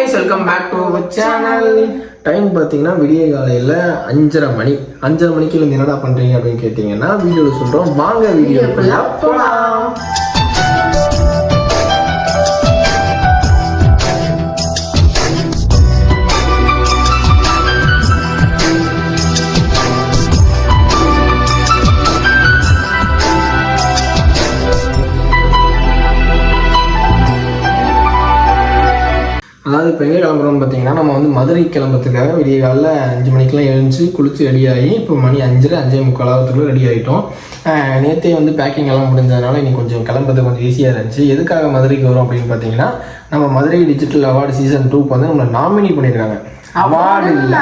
Guys welcome back to our channel time பார்த்தீங்கன்னா விடிய காலையில் அஞ்சரை மணி. அஞ்சரை மணிக்கு இருந்து என்னடா பண்ணுறீங்க அப்படின்னு கேட்டிங்கன்னா வீடியோவில் சொல்கிறோம் வாங்க வீடியோ போகலாம் அதாவது இப்போ எங்கே கிளம்புறோம்னு பார்த்தீங்கன்னா நம்ம வந்து மதுரை கிளம்புறதுக்காக விடிய காலைல அஞ்சு மணிக்கெலாம் எழுந்துச்சு குளிச்சு ரெடி ஆகி இப்போ மணி அஞ்சரை அஞ்சே முக்கால் ஆகிறதுக்குள்ள ரெடி ஆகிட்டோம் நேற்றே வந்து பேக்கிங் எல்லாம் முடிஞ்சதுனால இன்னைக்கு கொஞ்சம் கிளம்புறது கொஞ்சம் ஈஸியாக இருந்துச்சு. எதுக்காக மதுரைக்கு வரோம் அப்படின்னு பார்த்தீங்கன்னா நம்ம மதுரை டிஜிட்டல் அவார்டு சீசன் டூக்கு வந்து நம்மளை நாமினி பண்ணியிருக்காங்க. அவார்டு இல்லை.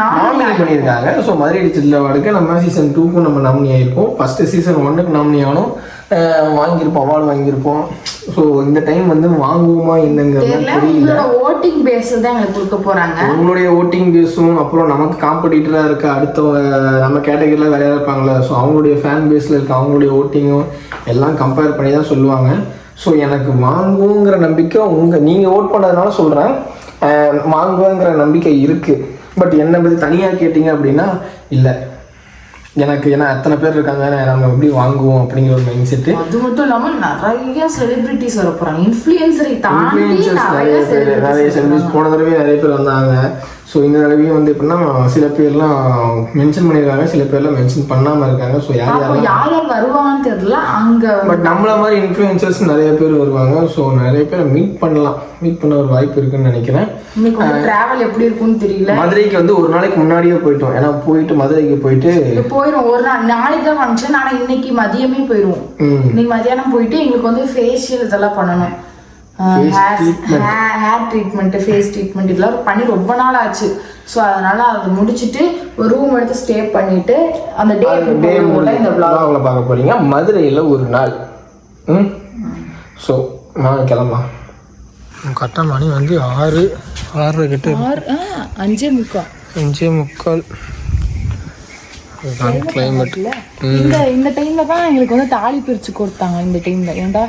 நாமினி பண்ணியிருக்காங்க. ஸோ மதுரை டிஜிட்டல் அவார்டுக்கு நம்ம சீசன் டூக்கும் நம்ம நாமினி ஆகிருப்போம் ஃபஸ்ட்டு சீசன் ஒன்றுக்கு நாமினி ஆனோம். வாங்கியிருப்போம் அவார்டு வாங்கியிருப்போம். ஸோ இந்த டைம் வந்து வாங்குவோமா என்னங்கிறது தெரியல. ஓட்டிங் பேஸ் தான் எங்களுக்கு கொடுக்க போறாங்க. உங்களுடைய ஓட்டிங் பேஸும் அப்புறம் நமக்கு காம்படிட்டராக இருக்க அடுத்த நம்ம கேட்டகரியில் வேலையா இருப்பாங்களே ஸோ அவங்களுடைய ஃபேன் பேஸில் இருக்க அவங்களுடைய ஓட்டிங்கும் எல்லாம் கம்பேர் பண்ணி தான் சொல்லுவாங்க. ஸோ எனக்கு வாங்குங்கிற நம்பிக்கை உங்கள் நீங்கள் ஓட் பண்ணதுனால சொல்கிறேன் வாங்குவேங்கிற நம்பிக்கை இருக்குது பட் என்னை பற்றி தனியாக கேட்டிங்க அப்படின்னா இல்லை. எனக்கு ஏன்னா எத்தனை பேர் இருக்காங்க நம்ம எப்படி வாங்குவோம் அப்படிங்கிற ஒரு மைண்ட் செட்டு அது மட்டும் இல்லாம நிறைய செலிபிரிட்டிஸ் வர போறாங்க இன்ஃபுளுசரை தாண்டி நிறைய செலிபிரிட்டிஸ் போன தடவை நிறைய பேர் வந்தாங்க. ஸோ இந்த தடவையும் வந்து எப்படின்னா சில பேர்லாம் மென்ஷன் பண்ணியிருக்காங்க சில பேர்லாம் மென்ஷன் பண்ணாமல் இருக்காங்க. ஸோ யார் யார் யார் வருவாங்கன்னு தெரியல அங்க பட் நம்மள மாதிரி இன்ஃப்ளூயன்சர்ஸ் நிறைய பேர் வருவாங்க. ஸோ நிறைய பேரை மீட் பண்ணலாம். மீட் பண்ண ஒரு வாய்ப்பு இருக்குன்னு நினைக்கிறேன். டிராவல் எப்படி இருக்கும்னு தெரியல. மதுரைக்கு வந்து ஒரு நாளைக்கு முன்னாடியே போயிட்டோம். ஏன்னா போயிட்டு மதுரைக்கு போயிட்டு போயிடும் ஒரு நாள் நாளைக்கு தான் ஃபங்க்ஷன் ஆனா இன்னைக்கு மதியமே போயிடுவோம் இன்னைக்கு மதியானம் போயிட்டு எங்களுக்கு வந்து ஃபேஷியல் இதெல்லாம் பண்ணணும். ஹேர் ட்ரீட்மெண்ட் ஃபேஸ் ட்ரீட்மெண்ட் இதெல்லாம் பண்ணி ரொம்ப நாள் ஆச்சு. ஸோ அதனால அதை முடிச்சுட்டு ஒரு ரூம் எடுத்து ஸ்டே பண்ணிட்டு அந்த டே டே இந்த முடிவில் பார்க்க போறீங்க. மதுரையில் ஒரு நாள். ம்? ஸோ நான் கிளம்பலாம் கரெக்டாக மணி வந்து ஆறு ஆறரை கிட்ட ஆறு ஆ, அஞ்சே முக்கால். அஞ்சே முக்கால். இதுதான் கிளைமேட் இந்த இந்த டைம்ல தான் எங்களுக்கு வந்து தாலி பிரிச்சு கொடுத்தாங்க இந்த டைம்ல ஏன்டா?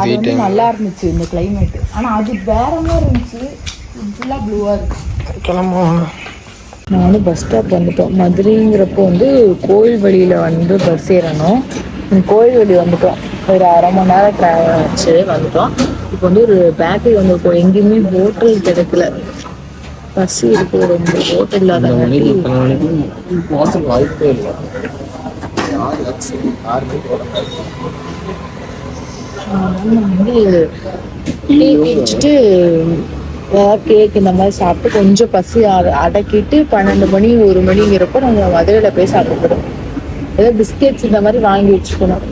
அது வந்து நல்லா இருந்துச்சு இந்த கிளைமேட் ஆனா அது வேற மாதிரி இருந்துச்சு. ஃபுல்லா ப்ளூவா இருக்கு கிளம்புவோம் நான் வந்து பஸ் ஸ்டாப் வந்துட்டோம். மதுரைங்கிறப்போ வந்து கோயில்வழியில் வந்து பஸ் ஏறணும். கோயில்வழி வந்துட்டோம். ஒரு அரை மணி நேரம் ட்ராவல் ஆச்சு வந்துட்டோம். இப்போ வந்து ஒரு பேக்கரி வந்திருக்கோம் எங்கேயுமே ஹோட்டல் கிடைக்கல. பஸ் இருக்கு ரொம்ப ஹோட்டல் இல்லாத வாசல் வாய்ப்பே இல்லை. ஆறு லட்சம் வந்து டீ குடிச்சிட்டு ஏதாவது கேக் இந்த மாதிரி சாப்பிட்டு கொஞ்சம் பசி அடக்கிட்டு பன்னெண்டு மணி ஒரு மணிங்கிறப்போ நாங்கள் மதுரையில் போய் சாப்பிடுறோம் ஏதோ பிஸ்கெட்ஸ் இந்த மாதிரி வாங்கி வச்சுக்கணும்.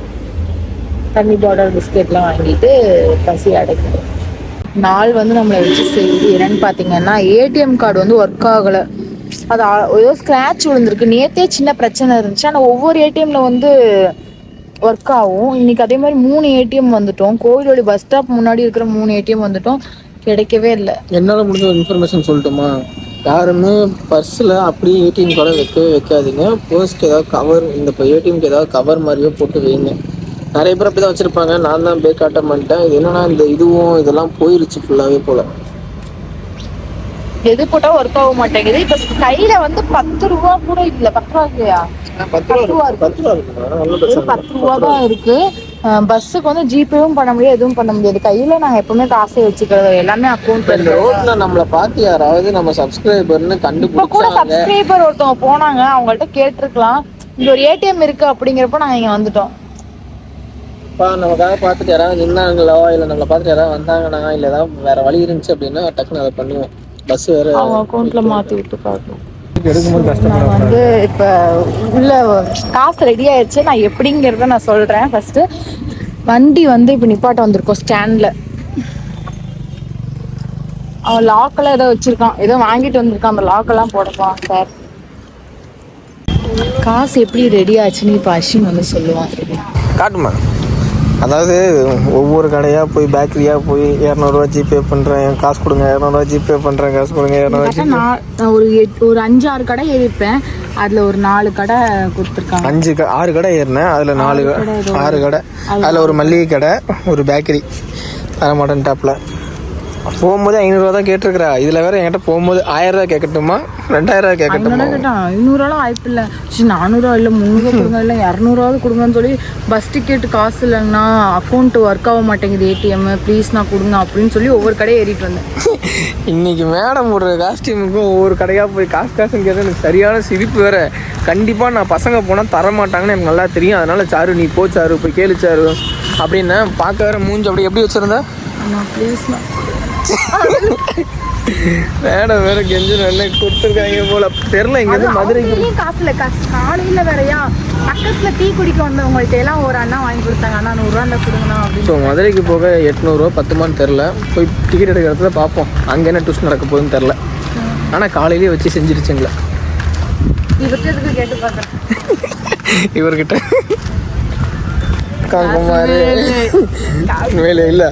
தண்ணி பாடல் பிஸ்கெட்லாம் வாங்கிட்டு பசி அடைக்கணும் நாள் வந்து நம்மளை வச்சு செய்யுது என்னன்னு பார்த்தீங்கன்னா ஏடிஎம் கார்டு வந்து ஒர்க் ஆகலை. அது ஏதோ ஸ்க்ராட்ச் விழுந்திருக்கு. நேத்தே சின்ன பிரச்சனை இருந்துச்சு. ஆனால் ஒவ்வொரு ஏடிஎம்ல வந்து ஒர்க் ஆகும். இன்னைக்கு அதே மாதிரி மூணு ஏடிஎம் வந்துட்டோம். கோவிலோட பஸ் ஸ்டாப் முன்னாடி இருக்கிற மூணு ஏடிஎம் வந்துட்டோம். கிடைக்கவே இல்லை. என்னால் முடிஞ்ச ஒரு இன்ஃபர்மேஷன் சொல்லட்டுமா? யாருமே பர்ஸில் அப்படியே ஏடிஎம் கார்டை வைக்கவே வைக்காதீங்க. போஸ்ட் ஏதாவது கவர் இந்த இப்போ ஏடிஎம்க்கு ஏதாவது கவர் மாதிரியோ போட்டு வைங்க. நிறைய பேர் அப்படி தான் வச்சுருப்பாங்க. நான் தான் பேக் ஆட்ட மாட்டேன் இது என்னன்னா இந்த இதுவும் இதெல்லாம் போயிருச்சு ஃபுல்லாகவே போல். எது போட்டா ஒர்க் ஆக மாட்டேங்குது. இப்ப கையில வந்து பத்து ரூபா கூட இல்ல. பத்து ரூபா இல்லையா பத்து ரூபா பத்து பத்து தான் இருக்கு. பஸ்ஸுக்கு வந்து ஜிபேவும் பண்ண முடியாது எதுவும் பண்ண முடியாது. கையில நாங்க எப்பவுமே காசே வச்சுக்கிறது எல்லாமே அக்கௌண்ட் ரோட்ல நம்மளை பார்த்து யாராவது நம்ம சப்ஸ்கிரைபர்னு இப்ப கூட சப்ஸ்கிரைபர் ஒருத்தவங்க போனாங்க அவங்கள்ட்ட கேட்டிருக்கலாம். இங்க ஒரு ஏடிஎம் இருக்கு அப்படிங்கிறப்ப நாங்க இங்க வந்துட்டோம். பா நமக்காக பார்த்துட்டு யாராவது நின்னாங்களோ இல்லை நம்மளை பார்த்துட்டு யாராவது வந்தாங்கன்னா இல்லை ஏதாவது வேற வழி இருந்துச்சு அப்படின்னா டக்குன்னு அதை பண்ணுவோம். பஸ் வேற அவங்க அக்கௌண்ட்ல மாத்தி விட்டு பார்க்கணும். நான் வந்து இப்ப உள்ள காசு ரெடி ஆயிடுச்சு நான் எப்படிங்கிறத நான் சொல்றேன். ஃபர்ஸ்ட் வண்டி வந்து இப்ப நிப்பாட்ட வந்திருக்கோம் ஸ்டாண்ட்ல அவன் லாக்கெல்லாம் ஏதோ வச்சிருக்கான். ஏதோ வாங்கிட்டு வந்திருக்கான். அந்த லாக்கெல்லாம் போடப்பான் சார் காசு எப்படி ரெடி ஆச்சுன்னு இப்ப அஸ்வின் வந்து சொல்லுவான். காட்டுமா? அதாவது ஒவ்வொரு கடையாக போய் பேக்கரியாக போய் இரநூறுவா ஜிபே பண்ணுறேன் காசு கொடுங்க இரநூறுவா ஜிபே பண்ணுறேன் காசு கொடுங்க இரநூறுவா நான் ஒரு எட் ஒரு அஞ்சு ஆறு கடை ஏறிப்பேன் அதுல ஒரு நாலு கடை கொடுத்துருக்காங்க. அஞ்சு க ஆறு கடை ஏறினேன். அதில் நாலு ஆறு கடை அதில் ஒரு மல்லிகை கடை ஒரு பேக்கரி தரமாட்டன் டாப்பில் போகும்போது ஐநூறுரூவா தான் கேட்டிருக்கிறா. இதில் வேற என்கிட்ட போகும்போது ஆயிரம் ரூபா கேட்கட்டுமா? ரெண்டாயிரம் ரூபா கேட்கட்டுமா? கேட்டான் ஐநூறுவாலாம் வாய்ப்பு இல்லை. சரி நானூறுவா இல்லை முந்நூறுவா கொடுங்க இல்லை இரநூறுவாவது கொடுங்கன்னு சொல்லி பஸ் டிக்கெட் காசு இல்லைங்கண்ணா அக்கௌண்ட் ஒர்க் ஆக மாட்டேங்குது ஏடிஎம் ப்ளீஸ் நான் கொடுங்க அப்படின்னு சொல்லி ஒவ்வொரு கடையை ஏறிட்டு வந்தேன். இன்னைக்கு மேடம் போடுற காஸ்டியூமுக்கும் ஒவ்வொரு கடையாக போய் காசு காசுன்னு கேட்டால் எனக்கு சரியான சிரிப்பு வேற. கண்டிப்பாக நான் பசங்க போனால் தர மாட்டாங்கன்னு எனக்கு நல்லா தெரியும். அதனால சாரு நீ போ சாரு போய் கேளு சாரு. அப்படின்னு பார்க்க வேற மூஞ்சி அப்படி எப்படி வச்சிருந்த? அண்ணா ப்ளீஸ்ண்ணா மேடம் வேற கெஞ்சு என்ன கொடுத்துருக்காங்க போல. தெரில இங்கேருந்து மதுரைக்கு அவங்களையும் காசு காலையில் வேறயா? பக்கத்தில் டீ குடிக்க வந்தவங்கள்ட்ட எல்லாம் ஒரு அண்ணா வாங்கி கொடுத்தாங்க. அண்ணா நூறுரூவா இருந்தால் கொடுங்கண்ணா ஸோ மதுரைக்கு போக எட்நூறுரூவா பத்துமான்னு தெரில போய் டிக்கெட் எடுக்கிற இடத்துல பார்ப்போம். அங்கே என்ன ட்விஸ்ட் நடக்க போகுதுன்னு தெரில ஆனால் காலையிலேயே வச்சு செஞ்சிருச்சுங்களா. இவர்கிட்ட கேட்டு பார்க்குறேன் இவர்கிட்ட. காங்குமாரு வேலை இல்லை.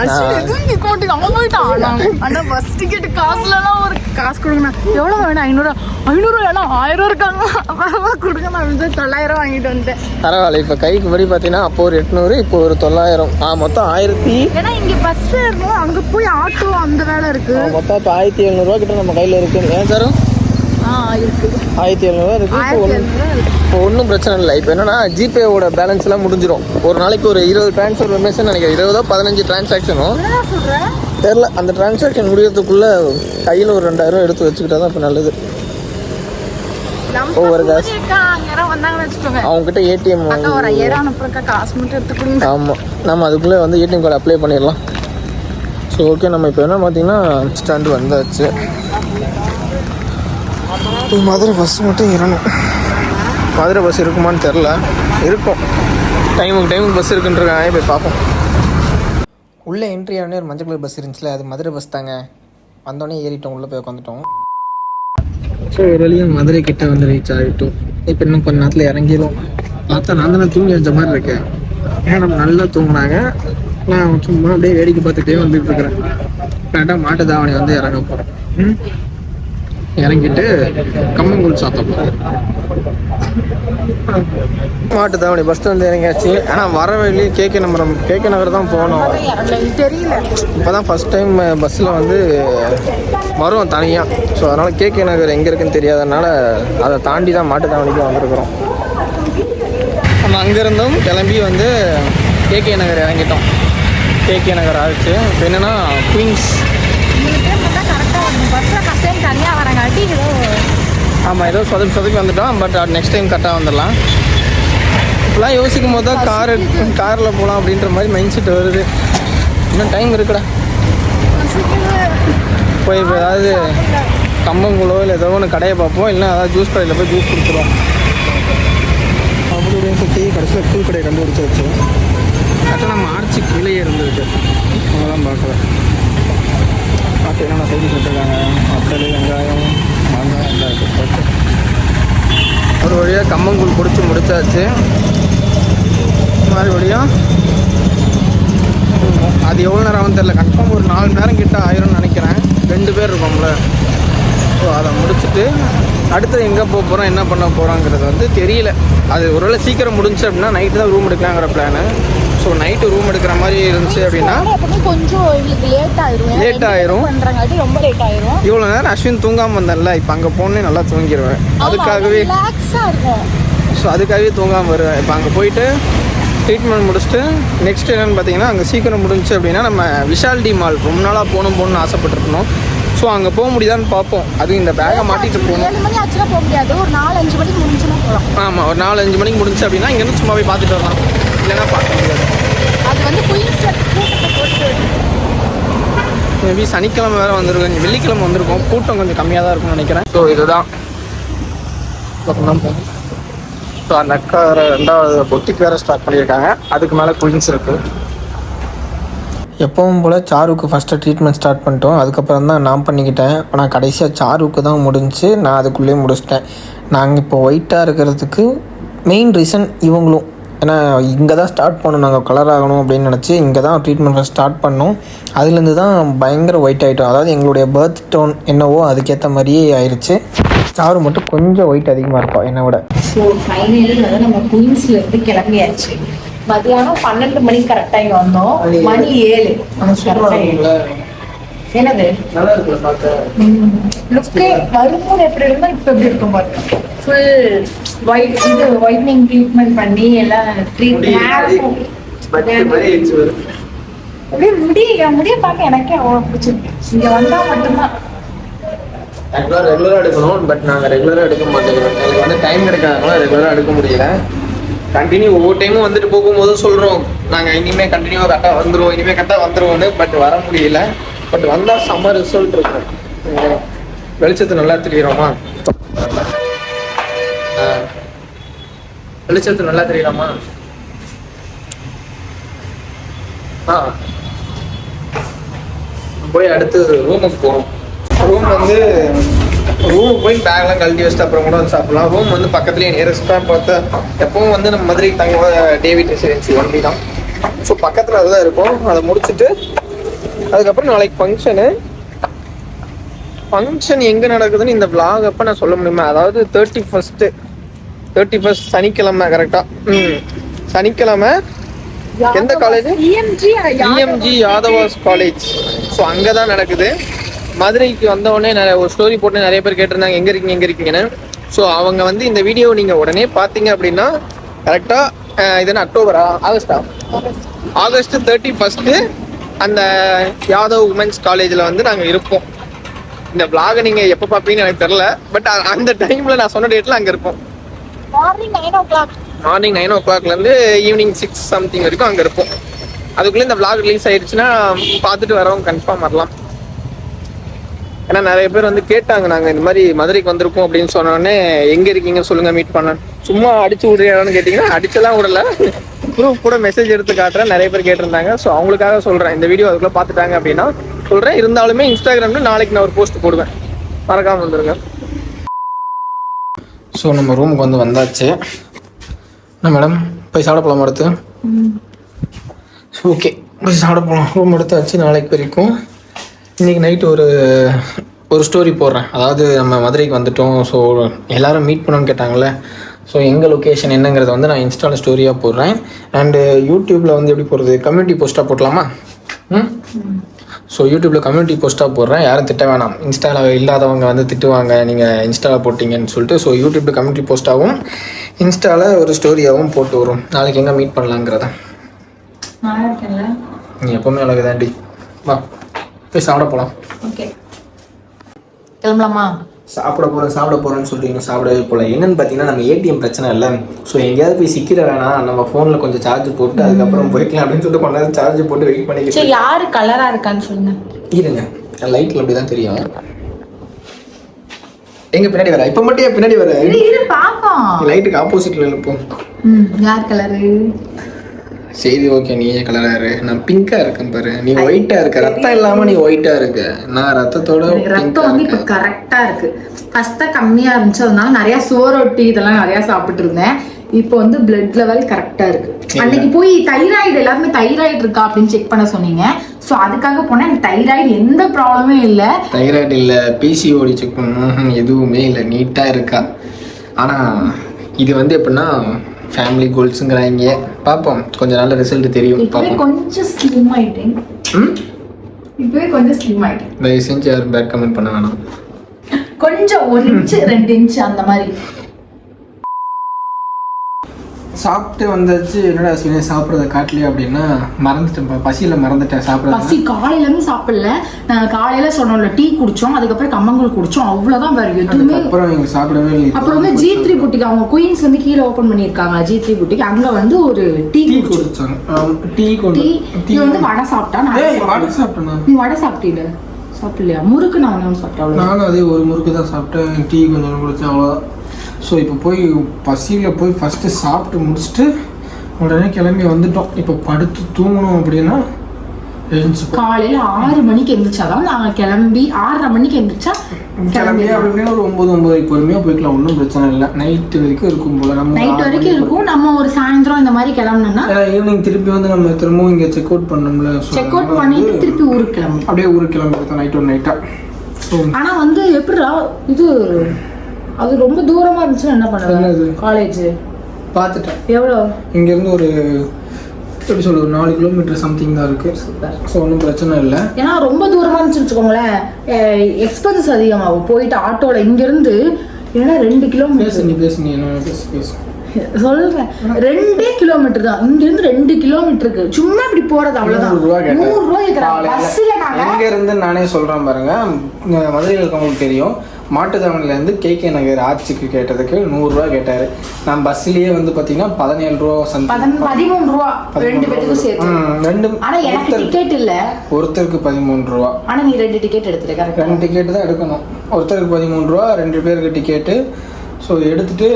அக்கௌண்ட்டுக்கு அவன் போயிட்டான்? அண்ணா பஸ் டிக்கெட் ஒரு காசு கொடுங்கண்ணா. எவ்வளோ வேணும்? ஐநூறுரூவா ஐநூறுரூவா வேணாம் ஆயிரம் இருக்காங்க கொடுங்கண்ணா அப்படின்னு சொல்லி தொள்ளாயிரம் வாங்கிட்டு வந்துட்டேன். பரவாயில்ல இப்போ கைக்கு படி பார்த்தீங்கன்னா அப்போ ஒரு எட்நூறு இப்போ ஒரு தொள்ளாயிரம். ஆ மொத்தம் ஆயிரத்தி ஏன்னா இங்கே பஸ் ஏறணும். அங்கே போய் ஆட்டோ அந்த வேலை இருக்கு. மொத்தம் இப்போ ஆயிரத்தி எழுநூறுவா கிட்ட நம்ம கையில் இருக்கு. ஏன் ஆ இருக்கு. ஆயிரத்தி எழுநூறுவா இருக்கு. இப்போ ஒன்றும் பிரச்சனை இல்லை. இப்போ என்னன்னா ஜிபேவோட பேலன்ஸ் எல்லாம் முடிஞ்சிடும் ஒரு நாளைக்கு ஒரு இருபது ட்ரான்ஸ்ஃபர் மெசேஜ் நினைக்கிறேன். இருபதோ பதினஞ்சு டிரான்சாக்ஷனும் தெரில அந்த டிரான்சாக்ஷன் முடியறதுக்குள்ள கையில் ஒரு ரெண்டாயிரம் எடுத்து வச்சுக்கிட்டா தான் இப்போ நல்லது. ஒவ்வொரு காசு. அவங்ககிட்ட ஏடிஎம் ஆமாம் நம்ம அதுக்குள்ளே வந்து ஏடிஎம் கார்டு அப்ளை பண்ணிடலாம். ஸோ ஓகே நம்ம இப்போ என்ன பார்த்தீங்கன்னா ஸ்டாண்டு வந்தாச்சு. மதுரை பஸ் மட்டும் ஏறணும். மதுரை பஸ் இருக்குமான்னு தெரில இருக்கும். டைமுக்கு டைமுக்கு பஸ் இருக்குன்றிருக்காங்க. போய் பார்ப்போம். உள்ளே என்ட்ரி ஆனே ஒரு மஞ்சள் கலர் பஸ் இருந்துச்சுல அது மதுரை பஸ் தாங்க. வந்தோடனே ஏறிட்டோம். உள்ளே போய் உட்காந்துட்டோம் ஸோ ஒரு வழியாக மதுரை கிட்ட வந்து ரீச் ஆகிட்டோம். இப்போ இன்னும் கொஞ்ச நேரத்தில் இறங்கிடும் பார்த்தா நான் தானே தூங்கி வச்ச மாதிரி இருக்கேன். ஏன்னா நம்ம நல்லா தூங்கினாங்க. நான் சும்மா அப்படியே வேடிக்கை பார்த்துட்டே வந்துட்டு இருக்கிறேன். கரெக்டாக மாட்டு தாவணி வந்து இறங்க போகிறேன் இறங்கிட்டு கம்மங்கூழ் சாத்த போகிறேன் மாட்டு தாவணி பஸ் வந்து இறங்கியாச்சு. ஆனால் வர வழியே கேகே நம்பர் கேகே நகர் தான் போகணும். தெரியல. இப்போ தான் ஃபஸ்ட் டைம் பஸ்ஸில் வந்து வரும் தனியாக ஸோ அதனால் கேகே நகர் எங்கே இருக்குன்னு தெரியாதனால அதை தாண்டி தான் மாட்டு தாவணிக்கு வந்திருக்கிறோம். நம்ம அங்கேருந்தும் கிளம்பி வந்து கேகே நகர் இறங்கிட்டோம். கேகே நகர் ஆச்சு இப்போ என்னென்னா குயின்ஸ் இந்த டைம் வந்தால் கரெக்டாக வரும் பஸ்ஸில் ஃபஸ்ட் டைம் தனியாக வரங்காட்டி ஏதோ ஆமாம் ஏதோ சொதப்பி சொதப்பி வந்துட்டோம் பட் நெக்ஸ்ட் டைம் கரெக்டாக வந்துடலாம். இப்போலாம் யோசிக்கும் போது தான் கார் காரில் போகலாம் அப்படின்ற மாதிரி மைண்ட் செட் வருது. இன்னும் டைம் இருக்குடா. போய் இப்போ ஏதாவது கம்பங்குளோ இல்லை ஏதோ ஒன்று கடையை பார்ப்போம். இல்லை அதாவது ஜூஸ் கடையில் போய் ஜூஸ் கொடுத்துருவோம் அப்படி இப்படின்னு சொல்லி கடைசியில் கூழ் கடையை கண்டுபிடிச்சாச்சு. கரெக்டாக நம்ம ஆர்ச்சி கீழே இருந்துருக்கு. அதெல்லாம் பார்க்கல. பார்த்து என்னென்ன செய்தி போட்டுருக்காங்க மக்கள் வெங்காயம் மாங்காய் எல்லாம் இருக்குது ஒரு வழியாக கம்மங்கூழ் பிடிச்சி முடிச்சாச்சு. மறுபடியும் அது எவ்வளோ நேரம் ஆகும் தெரில கன்ஃபார்ம் ஒரு நாலு மணி நேரம் கிட்ட ஆயிரும்னு நினைக்கிறேன். ரெண்டு பேர் இருக்கோம்ல. ஸோ அதை முடிச்சுட்டு அடுத்து எங்கே போக போகிறோம் என்ன பண்ண போகிறோங்கிறது வந்து தெரியல. அது ஒருவேளை சீக்கிரம் முடிஞ்சு அப்படின்னா நைட்டு தான் ரூம் எடுக்கலாங்கிற பிளானு ஸோ நைட்டு ரூம் எடுக்கிற மாதிரி இருந்துச்சு அப்படின்னா கொஞ்சம் எங்களுக்கு லேட் ஆயிரும். ரொம்ப லேட் ஆயிரும். இவ்வளோ நேரம் அஸ்வின் தூங்காமல் வந்தேன்ல இப்போ அங்கே போனே நல்லா தூங்கிடுவேன் அதுக்காகவே ஸோ அதுக்காகவே தூங்காமல் வருவேன். இப்போ அங்கே போயிட்டு ட்ரீட்மெண்ட் முடிச்சுட்டு நெக்ஸ்ட் என்னென்னு பார்த்தீங்கன்னா அங்கே சீக்கிரம் முடிஞ்சுச்சு அப்படின்னா நம்ம விஷால் டி மால் ரொம்ப நாளாக போகணும் போகணும்னு ஆசைப்பட்டிருக்கணும். ஸோ அங்கே போக முடியுதான்னு பார்ப்போம். அதுவும் இந்த பேக்கை மாட்டிட்டு போகணும். ஏழு மணி ஆச்சுன்னா போக முடியாது. ஒரு நாலு அஞ்சு மணிக்கு முடிஞ்சுன்னா போகலாம். ஆமாம் ஒரு நாலு அஞ்சு மணிக்கு முடிஞ்சு அப்படின்னா இங்கேருந்து சும்மா போய் பார்த்துட்டு வரலாம். இல்லைன்னா பார்க்க முடியாது. அது வந்து மேபி சனிக்கிழமை வேறு வந்திருக்கோம். வெள்ளிக்கிழமை வந்திருக்கோம். கூட்டம் கொஞ்சம் கம்மியாக தான் இருக்கும்னு நினைக்கிறேன். ஸோ இதுதான். ஸோ அந்த அக்கா வேற ரெண்டாவது பொட்டிக்கு வேறு ஸ்டார்ட் பண்ணியிருக்காங்க. அதுக்கு மேலே குயின்ஸ் இருக்குது எப்பவும் போல் சாருக்கு ஃபஸ்ட்டு ட்ரீட்மெண்ட் ஸ்டார்ட் பண்ணிட்டோம். அதுக்கப்புறம் தான் நான் பண்ணிக்கிட்டேன். ஆனால் கடைசியாக சாருக்கு தான் முடிஞ்சு நான் அதுக்குள்ளேயே முடிச்சிட்டேன். நாங்கள் இப்போ ஒயிட்டாக இருக்கிறதுக்கு மெயின் ரீசன் இவங்களும். ஏன்னா இங்கே தான் ஸ்டார்ட் பண்ணோம் நாங்கள் கலர் ஆகணும் அப்படின்னு நினச்சி இங்கே தான் ட்ரீட்மெண்ட் ஸ்டார்ட் பண்ணோம். அதுலேருந்து தான் பயங்கர ஒயிட் ஆகிட்டோம் அதாவது எங்களுடைய பர்த் டோன் என்னவோ அதுக்கேற்ற மாதிரியே ஆயிடுச்சு சாரு மட்டும் கொஞ்சம் ஒயிட் அதிகமாக இருக்கும் என்னை விட? ஸோ ஃபைனலி வந்து நம்ம குயின்ஸ்லேருந்து கிளம்பியாச்சு. மதியானம் பன்னெண்டு மணிக்கு கரெக்டாக இங்கே வந்தோம். மணி ஏழு. என்னது? நல்லா லுக்கு வரும்போது எப்படி இருந்தா இப்ப எப்படி இருக்கும் பாருங்க. ஃபுல் ஒயிட் இது ஒயிட்னிங் ட்ரீட்மெண்ட் பண்ணி எல்லாம் ட்ரீட் முடி ஹேர் மாதிரி பட்டு மாதிரி எரிச்சு வரும் அப்படியே முடி என் முடிய பார்க்க எனக்கே அவ்வளோ பிடிச்சிருக்கு. இங்க வந்தா மட்டும்தான். ரெகுலராக எடுக்கணும் பட் நாங்கள் ரெகுலராக எடுக்க மாட்டேங்கிறோம் எனக்கு வந்து டைம் கிடைக்காதனால ரெகுலராக எடுக்க முடியல. கண்டினியூ ஒவ்வொரு டைமும் வந்துட்டு போகும்போது சொல்கிறோம் நாங்கள் இனிமேல் கண்டினியூவாக கரெக்டாக வந்துடுவோம் இனிமேல் கரெக்டாக வந்துடுவோன்னு பட் வர முடியல. பட் வந்தால் செம்ம ரிசல்ட் இருக்கும். வெளிச்சத்தை நல்லா தெரியுறோமா? வெளிச்சத்து நல்லா தெரியலாமா ஆ. போய் அடுத்து ரூமுக்கு போகிறோம் ரூம் வந்து ரூமுக்கு போய் பேக்லாம் கழட்டி வச்சுட்டு அப்புறம் கூட வந்து சாப்பிடலாம். ரூம் வந்து பக்கத்துலேயே நியரஸ்ட்டாக பார்த்தா எப்பவும் வந்து நம்ம மதுரைக்கு தங்கும்போது டேவிட் ரெசிடென்சி ஒன்லி தான். ஸோ பக்கத்தில் அதுதான் இருக்கும். அதை முடிச்சுட்டு அதுக்கப்புறம் நாளைக்கு ஃபங்க்ஷனு ஃபங்க்ஷன் எங்கே நடக்குதுன்னு இந்த vlog அப்போ நான் சொல்ல முடியுமா? அதாவது தேர்ட்டி ஃபஸ்ட்டு தேர்ட்டி ஃபஸ்ட் சனிக்கிழமை கரெக்டாக ம். சனிக்கிழமை எந்த college EMG Yadavas college so அங்கே தான் நடக்குது. மதுரைக்கு வந்த உடனே நிறைய ஒரு ஸ்டோரி போட்டு நிறைய பேர் கேட்டிருந்தாங்க எங்கே இருக்கீங்க எங்கே இருக்கீங்கன்னு. ஸோ அவங்க வந்து இந்த வீடியோ நீங்கள் உடனே பார்த்தீங்க அப்படின்னா கரெக்டாக இது என்ன அக்டோபரா ஆகஸ்டா ஆகஸ்ட் தேர்ட்டி ஃபஸ்ட்டு அந்த யாதவ் உமன்ஸ் காலேஜில் வந்து நாங்கள் இருப்போம். இந்த vlog நீங்கள் எப்போ பார்ப்பீங்கன்னு எனக்கு தெரில பட் அந்த டைமில் நான் சொன்ன டேட்டில் அங்கே இருப்போம். Morning nine o'clock morning nine ஓ கிளாக்லேருந்து ஈவினிங் சிக்ஸ் சம்திங் வரைக்கும் அங்கே இருப்போம். அதுக்குள்ளே இந்த vlog ரிலீஸ் ஆயிடுச்சுன்னா பார்த்துட்டு வரவங்க கன்ஃபார்ம் வரலாம். ஏன்னா நிறைய பேர் வந்து கேட்டாங்க நாங்கள் இந்த மாதிரி மதுரைக்கு வந்திருக்கோம் அப்படின்னு சொன்னோடனே எங்கே இருக்கீங்க? சொல்லுங்கள் மீட் பண்ண சும்மா அடிச்சு விடுறியான்னு கேட்டிங்கன்னா அடிச்செல்லாம் விடல. ப்ரூஃப் கூட மெசேஜ் எடுத்து காட்டுறேன் நிறைய பேர் கேட்டிருந்தாங்க. ஸோ அவங்களுக்காக சொல்கிறேன் இந்த வீடியோ அதுக்குள்ளே பார்த்துட்டாங்க அப்படின்னா சொல்கிறேன் இருந்தாலுமே இன்ஸ்டாகிராமில் நாளைக்கு நான் ஒரு போஸ்ட் போடுவேன். மறக்காமல் வந்துருங்க. ஸோ நம்ம ரூமுக்கு வந்து வந்தாச்சு. என்ன மேடம் போய் சாப்பிட போகலாம் அடுத்து? ஓகே போய் சாப்பிட போகலாம் ரூம் எடுத்தாச்சு நாளைக்கு வரைக்கும். இன்றைக்கி நைட்டு ஒரு ஒரு ஸ்டோரி போடுறேன். அதாவது நம்ம மதுரைக்கு வந்துட்டோம். ஸோ எல்லாரும் மீட் பண்ணணும்னு கேட்டாங்கல்ல. ஸோ எங்கள் லொக்கேஷன் என்னங்கிறத வந்து நான் இன்ஸ்டாவில் ஸ்டோரியாக போடுறேன். அண்டு யூடியூப்பில் வந்து எப்படி போடுறது? கம்யூனிட்டி போஸ்ட்டாக போட்டலாமா ம்? ஸோ யூடியூப்பில் கம்யூனிட்டி போஸ்ட்டாக போடுறேன். யாரும் திட்ட வேணாம். இன்ஸ்டாவில் இல்லாதவங்க வந்து திட்டுவாங்க. நீங்கள் இன்ஸ்டாவில் போட்டிங்கன்னு சொல்லிட்டு. ஸோ யூடியூப்பில் கம்யூனிட்டி போஸ்ட்டாகவும் இன்ஸ்டாவில் ஒரு ஸ்டோரியாகவும் போட்டு வரும். நாளைக்கு எங்கே மீட் பண்ணலாங்கிறத? நீ எப்போவுமே அழகு தாண்டி வா. போய் சாப்பிட போகலாம் ஓகே. கிளம்பலாமா? சாப்பிட போகிறேன் சாப்பிட போகிறேன்னு சொல்லிட்டு இன்னும் சாப்பிடவே போகல என்னன்னு பார்த்தீங்கன்னா நம்ம ஏடிஎம் பிரச்சனை இல்லை. ஸோ எங்கேயாவது போய் சிக்கிற வேணாம். நம்ம ஃபோனில் கொஞ்சம் சார்ஜ் போட்டு அதுக்கப்புறம் போய்க்கலாம் அப்படின்னு சொல்லிட்டு நேரம் சார்ஜ் போட்டு வெயிட் பண்ணிக்கிட்டு யாரு கலரா இருக்கான்னு சொல்லுங்க. இருங்க. லைட்டில் அப்படி தான் தெரியும். எங்க பின்னாடி வர? இப்போ மட்டும் பின்னாடி வர. லைட்டுக்கு ஆப்போசிட்ல இருப்போம் யார் கலரு சரி ஓகே நீ ஏன் கலரா இரு. நான் பிங்கா இருக்கேன் பாரு. நீ ஒயிட்டா இருக்க. ரத்தம் இல்லாம நீ ஒயிட்டா இருக்க. நான் ரத்தத்தோட ரத்தம் வந்து இப்ப இருக்கேன் கரெக்டா இருக்கு. ஃபர்ஸ்ட் தான் கம்மியா இருந்துச்சு. அதனால நிறைய சோரொட்டி இதெல்லாம் நிறைய சாப்பிட்டு இருந்தேன். இப்போ வந்து பிளட் லெவல் கரெக்டா இருக்கு. அன்னைக்கு போய் தைராய்டு எல்லாருமே தைராய்டு இருக்கா அப்படின்னு செக் பண்ண சொன்னீங்க. ஸோ அதுக்காக போனேன். எனக்கு தைராய்டு எந்த ப்ராப்ளமே இல்லை. தைராய்டு இல்ல. பிசிஓடி செக் பண்ணணும். எதுவுமே இல்லை. நீட்டா இருக்கா? ஆனா இது வந்து எப்படின்னா ஃபேமிலி கோல்ஸுங்கிறாங்க பார்ப்போம். கொஞ்ச நாள்ல ரிசல்ட் தெரியும். பார்ப்போம். கொஞ்சம் ஸ்லிம் ஆயிட்டேன். இப்பவே கொஞ்சம் ஸ்லிம் ஆயிட்டேன். தயவு செஞ்சு யாரும் பேட் கமெண்ட் பண்ண வேணாம். கொஞ்சம் ஒரு இன்ச்சு ரெண்டு இன்ச்சு அந்த மாதிரி. சாப்பிட்டு வந்தாச்சு என்னடா சீனே சாப்பிட்றத காட்டலையே அப்படின்னா மறந்துட்டேன் பசியில மறந்துட்டேன் சாப்பிட்றது? பசி காலையில இருந்து சாப்பிடல. நாங்க காலையில சொன்னோம்ல டீ குடிச்சோம் அதுக்கப்புறம் கம்மங்கூழ் குடிச்சோம் அவ்வளவுதான் வேற எதுவுமே அதுக்கப்புறம் இவங்க சாப்பிடவே இல்லை. அப்புறம் வந்து ஜி த்ரீ புட்டிக் அவங்க குயின்ஸ் வந்து கீழே ஓபன் பண்ணிருக்காங்க ஜி த்ரீ புட்டிக் அங்க வந்து ஒரு டீ குடிச்சாங்க. டீ கொண்டு டீ வந்து வடை சாப்பிட்டா நான் வடை சாப்பிட்டேன். நீ வடை சாப்பிட்டீல? சாப்பிடலையா? முறுக்கு நான் சாப்பிட்டேன். நானும் அதே ஒரு முறுக்கு தான் சாப்பிட்டேன். டீ கொஞ்சம் குடிச்சேன் அவ்வளோதான் ஸோ இப்போ போய் பசியில் போய் ஃபஸ்ட்டு சாப்பிட்டு முடிச்சுட்டு உடனே கிளம்பி வந்துட்டோம். இப்போ படுத்து தூங்கணும் அப்படின்னா காலையில ஆறு மணிக்கு எந்திரிச்சாதான் நாங்க கிளம்பி ஆறரை மணிக்கு எந்திரிச்சா கிளம்பி அப்படி இப்படின்னு ஒரு ஒம்பது ஒம்பது பொறுமையாக போய்க்கலாம். ஒன்றும் பிரச்சனை இல்லை. நைட்டு வரைக்கும் இருக்கும் போல. நம்ம நைட் வரைக்கும் இருக்கும். நம்ம ஒரு சாயந்தரம் இந்த மாதிரி கிளம்புனோம்னா ஈவினிங் திருப்பி வந்து நம்ம திரும்பவும் இங்கே செக் அவுட் பண்ணோம்ல. செக் அவுட் பண்ணிட்டு திருப்பி ஊருக்கு கிளம்பணும். அப்படியே ஊருக்கு கிளம்பி நைட் ஒரு நைட்டாக ஸோ ஆனா வந்து எப்படிடா இது அது ரொம்ப தூரமா இருந்துச்சுன்னா என்ன? பண்ணுவேன்? காலேஜ் பார்த்துட்டேன். எவ்வளோ? இங்கேருந்து ஒரு எப்படி ஒரு நாலு கிலோமீட்டர் சம்திங் தான் இருக்குது ஸோ ஒன்றும் பிரச்சனை இல்லை. ஏன்னா ரொம்ப தூரமா இருந்துச்சு வச்சுக்கோங்களேன். எக்ஸ்பென்சஸ் அதிகமாகும். போயிட்டு ஆட்டோல இங்க இருந்து ஏன்னா ரெண்டு கிலோமீட்டர் பேசு நீ பேசு நீ என்ன பேசு பேசு. சொல்றேன். ரெண்டே கிலோமீட்டர் தான். இங்க இருந்து ரெண்டு கிலோமீட்டருக்கு சும்மா இப்படி போறது அவ்வளவுதான். நூறு ரூபாய். பஸ்ல நாங்க எங்க இருந்து நானே சொல்றேன் பாருங்க. இங்க மதுரையில் இருக்கவங்களுக்கு தெரியும். மாட்டுத்தாவணில இருந்து கே கே நகர் ஆட்சிக்கு கேட்டதுக்கு நூறுரூவா கேட்டாரு. நான் பஸ்லயே வந்து பாத்தீங்கன்னா பதினேழு ரூபா பதிமூணு ரூபா. ரெண்டு பேத்துக்கும் சேர்த்து. ரெண்டு ஆனா எனக்கு டிக்கெட் இல்ல. ஒருத்தருக்கு பதிமூணு ரூபா. ஆனா நீ ரெண்டு டிக்கெட் எடுத்துட்ட கரெக்டா ரெண்டு டிக்கெட் தான் எடுக்கணும். ஒருத்தருக்கு பதிமூணு ரூபா ரெண்டு பேருக்கு டிக்கெட்டு ஸோ எடுத்துட்டு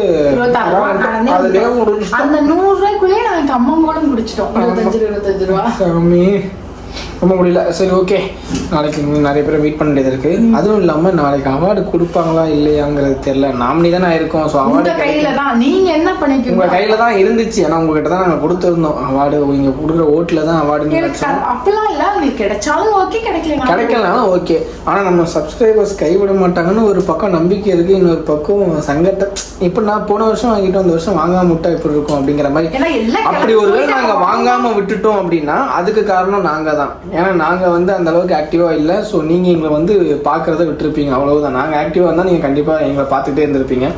அதுலேயே. முடிஞ்சிட்டோம். அந்த நூறு ரூபாய்க்குள்ளேயே நாங்க கம்மங்கூடம் குடிச்சிட்டோம் இருபத்தஞ்சு இருபத்தஞ்சு ரூபா. சாமி. ரொம்ப முடியல. சரி ஓகே நாளைக்கு நிறைய பேரை மீட் பண்ண வேண்டியது இருக்கு. அதுவும் இல்லாம நாளைக்கு அவார்டு கொடுப்பாங்களா இல்லையாங்கிறது தெரியல. நாமினி தானே இருக்கோம் ஸோ அவார்டு கையில தான். நீங்க என்ன உங்க பண்ணிக்கீங்க கையில தான் இருந்துச்சு. ஏன்னா உங்ககிட்ட தான் நாங்கள் கொடுத்துருந்தோம் அவார்டு நீங்க கொடுக்குற ஓட்டுல தான் அவார்டு இல்ல. உங்களுக்கு கிடைச்சாலும் ஓகே கிடைக்கல கிடைக்கலாம் ஓகே ஆனா நம்ம சப்ஸ்கிரைபர்ஸ் கைவிட மாட்டாங்கன்னு ஒரு பக்கம் நம்பிக்கை இருக்கு. இன்னொரு பக்கம் சங்கத்தை இப்போ நான் போன வருஷம் வாங்கிட்டு வந்த வருஷம் வாங்காம விட்டா இப்படி இருக்கும் அப்படிங்கிற மாதிரி. அப்படி ஒருவேளை நாங்க வாங்காம விட்டுட்டோம் அப்படின்னா அதுக்கு காரணம் நாங்க தான். ஏன்னா நாங்க வந்து அந்த அளவுக்கு ஆக்டிவா இல்ல. ஸோ நீங்க எங்களை வந்து பாக்குறத விட்டுருப்பீங்க. அவ்வளவுதான். நாங்க ஆக்டிவா இருந்தா நீங்க கண்டிப்பா எங்களை பார்த்துட்டே இருந்திருப்பீங்க.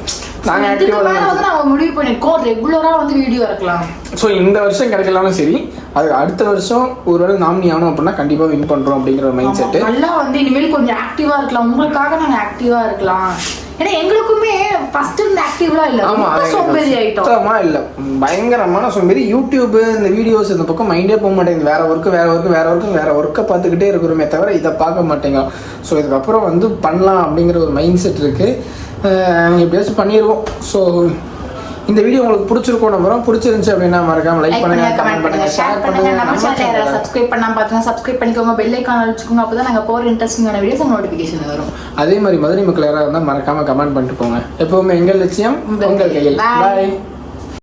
நாங்க இதுக்கு ஆக்டிவா மேல தான் நாங்க முடிவு பண்ணிருக்கோம். ரெகுலரா வந்து வீடியோ இருக்கலாம் ஸோ இந்த வருஷம் கிடைக்கலாலும் சரி அது அடுத்த வருஷம் ஒருவேளை நாமினி ஆனோம் அப்படின்னா கண்டிப்பா வின் பண்றோம் அப்படிங்கிற ஒரு மைண்ட் செட்டு நல்லா வந்து இனிமேல் கொஞ்சம் ஆக்டிவா இருக்கலாம். உங்களுக்காக நாங்க ஆக்டிவா இருக்கலாம். ஏன்னா எங்களுக்குமே ஃபர்ஸ்ட் இருந்த ஆக்டிவா இல்ல. ஆமா சோம்பேறி ஆயிட்டோம். சுத்தமா இல்ல. பயங்கரமான சோம்பேறி. யூடியூப் இந்த வீடியோஸ் இந்த பக்கம் மைண்டே போக மாட்டேங்குது. வேற ஒர்க்கு வேற ஒர்க்கு வேற ஒர்க்கு வேற ஒர்க்கை பார்த்துக்கிட்டே இருக்கிறோமே தவிர இதை பார்க்க மாட்டேங்க ஸோ இதுக்கப்புறம் வந்து பண்ணலாம் அப்படிங்கிற ஒரு மைண்ட் செட் இருக்கு எப்படியாச்சும் பண்ணிடுவோம் ஸோ இந்த வீடியோ உங்களுக்கு பிடிச்சிருக்கும் நம்புறோம். பிடிச்சிருந்துச்சு அப்படின்னா மறக்காம லைக் பண்ணுங்க கமெண்ட் பண்ணுங்க ஷேர் பண்ணுங்க. நம்ம சேனலை சப்ஸ்கிரைப் பண்ணாம பார்த்தீங்கன்னா சப்ஸ்கிரைப் பண்ணிக்கோங்க. பெல் ஐக்கான் அடிச்சுக்கோங்க அப்பதான் நாங்க போற இன்ட்ரெஸ்டிங்கான வீடியோஸ் நோட்டிபிகேஷன் வரும். அதே மாதிரி மதுரை மக்கள் யாராவது இருந்தால் மறக்காம கமெண்ட் பண்ணிட்டு போங்க. எப்பவுமே எங்கள் லட்சியம் உங்கள் கையில். பாய்